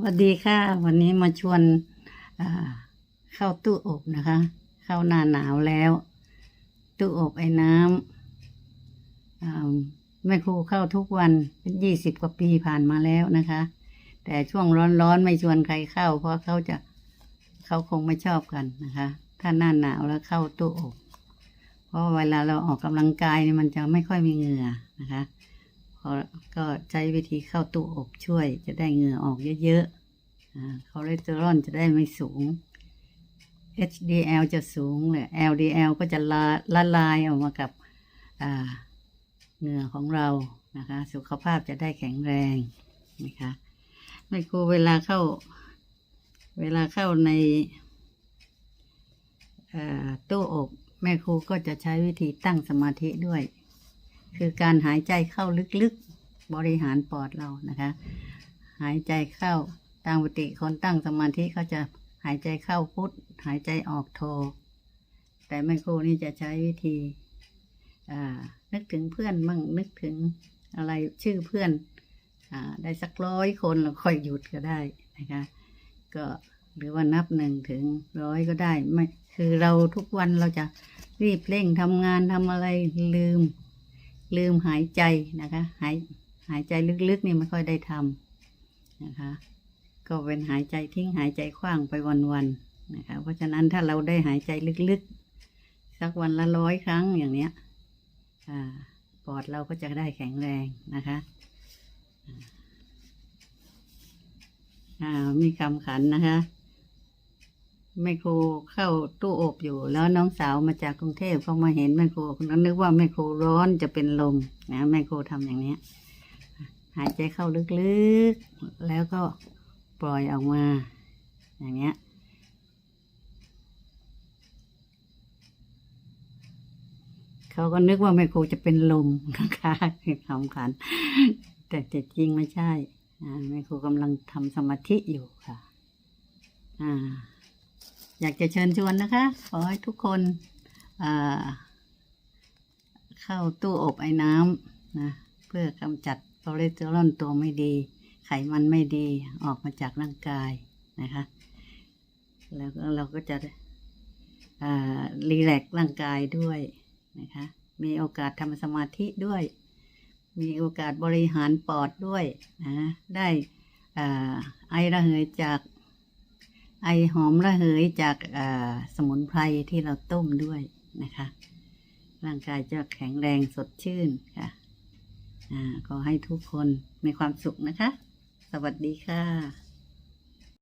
วัสดีค่ะ วันนี้มาชวนเข้าตู้อบนะคะ เข้าหน้าหนาวแล้ว ตู้อบไอ้น้ำอ่าแม่ครูเข้าทุกวันเป็นยี่สิบกว่าปีผ่านมาแล้วนะคะ แต่ช่วงร้อนๆไม่ชวนใครเข้า เพราะเขาจะเขาคงไม่ชอบกันนะคะ ถ้าหน้าหนาวแล้วเข้าตู้อบ เพราะเวลาเราออกกำลังกายนี่มันจะไม่ค่อยมีเหงื่อนะคะ ก็ใช้วิธีเข้าตู้อบช่วย จะได้เหงื่อออกเยอะๆอ่าคอเลสเตอรอลจะได้ไม่สูง HDL จะสูงเลย LDL ก็จะละละลายออกมากับเหงื่อของเรานะคะ สุขภาพจะได้แข็งแรงนะคะไม่ครูเวลาเข้า เวลาเข้าในตู้อบแม่ครูก็จะใช้วิธีตั้งสมาธิด้วย คือการหายใจเข้าลึกๆ บริหารปอดเรานะคะ หายใจเข้าตามปกติคนตั้งสมาธิเขาจะหายใจเข้าพุทหายใจออกโท แต่แม่ครูนี่จะใช้วิธีนึกถึงเพื่อนมั่งนึกถึงอะไรชื่อเพื่อนอได้สักร้อยคนเราค่อยหยุดก็ได้นะคะ ก็หรือว่านับหนึ่งถึงร้อยก็ได้ไม่คือเราทุกวันเราจะรีบเร่งทำงานทำอะไรลืม ลืมหายใจนะคะ หายหายใจลึกๆนี่ไม่ค่อยได้ทำนะคะ ก็เป็นหายใจทิ้งหายใจขว้างไปวันๆนะคะ เพราะฉะนั้นถ้าเราได้หายใจลึกๆ สักวันละร้อยครั้งอย่างเนี้ยอ่าปอดเราก็จะได้แข็งแรงนะคะอ่ามีคำขันนะคะ แม่ครูเข้าตู้อบอยู่ แล้วน้องสาวมาจากกรุงเทพเขามาเห็นแม่ครูนั้นนึกว่าแม่ครูร้อนจะเป็นลมนะแม่ครูทำอย่างเนี้ย หายใจเข้าลึกๆ แล้วก็ปล่อยออกมา อย่างเนี้ยเขาก็นึกว่าแม่ครูจะเป็นลมนะคะคือคำขัน แต่จริงไม่ใช่แม่ครูกำลังทำสมาธิอยู่ค่ะ อ่า อยากจะเชิญชวนนะคะ ขอให้ทุกคนเข้าตู้อบไอ้น้ำนะเพื่อกำจัดคอเลสเตอรอลตัวไม่ดี ไขมันไม่ดีออกมาจากร่างกายนะคะ แล้วเราก็จะรีแลกซ์ร่างกายด้วยนะคะ มีโอกาสทำสมาธิด้วย มีโอกาสบริหารปอดด้วยนะ ได้อาไอระเหยจาก ไอหอมระเหยจากอ่าสมุนไพรที่เราต้มด้วยนะคะ ร่างกายจะแข็งแรงสดชื่นค่ะขอให้ทุกคนมีความสุขนะคะ สวัสดีค่ะ